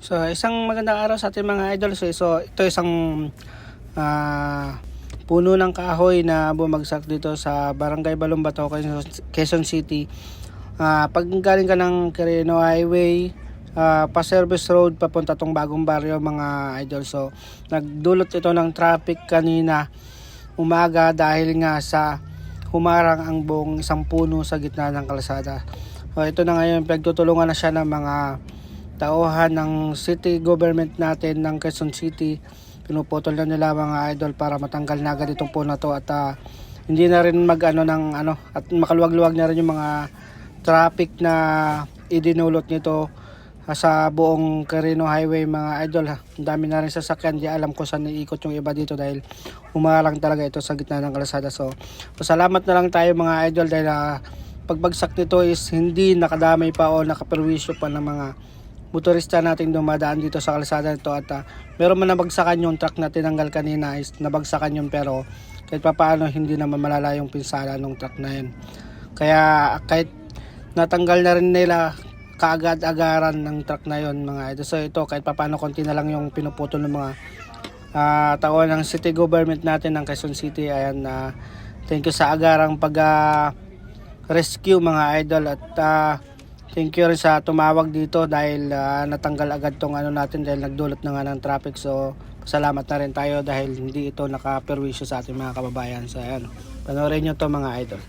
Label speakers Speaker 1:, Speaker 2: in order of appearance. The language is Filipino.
Speaker 1: So, isang magandang araw sa ating mga idol. So, so ito isang ah, puno ng kahoy na bumagsak dito sa Barangay Balumbato, Quezon- City. Ah, pag galing ka ng Quirino Highway, ah, pa Service Road papunta tong bagong baryo mga idol. So, nagdulot ito ng traffic kanina umaga dahil nga sa humarang ang buong isang puno sa gitna ng kalsada. So, ito na ngayon, pagtutulungan na siya ng mga tauhan ng city government natin ng Quezon City. Pinuputol na nila mga idol para matanggal na agad itong puno to at ah, hindi na rin mag ano ng ano at makaluwag-luwag na rin yung mga traffic na idinulot nito ah, sa buong Carino Highway mga idol ha. Ang dami na rin sasakyan, di alam ko saan iikot yung iba dito dahil humarang talaga ito sa gitna ng kalsada. So, pasalamat na lang tayo mga idol dahil ah, pagbagsak nito is hindi nakadamay pa o nakaperwisyo pa ng mga motorista nating dumadaan dito sa kalsada nito at ah, meron man nabagsakan yung truck na tinanggal kanina is nabagsakan yun pero kahit pa paano hindi naman malala yung pinsala ng truck na yun. Kaya kahit natanggal na rin nila kaagad-agaran ng truck na yon mga idol. So ito kahit papaano konti na lang yung pinuputol ng mga ah, tao ng city government natin ng Quezon City. Ayan na thank you sa agarang pag ah, rescue mga idol at ah, thank you rin sa tumawag dito dahil ah, natanggal agad tong ano natin dahil nagdulot na nga ng traffic. So salamat na rin tayo dahil hindi ito nakaperwisyo sa ating mga kababayan. So ayan, panoorin nyo to mga idol.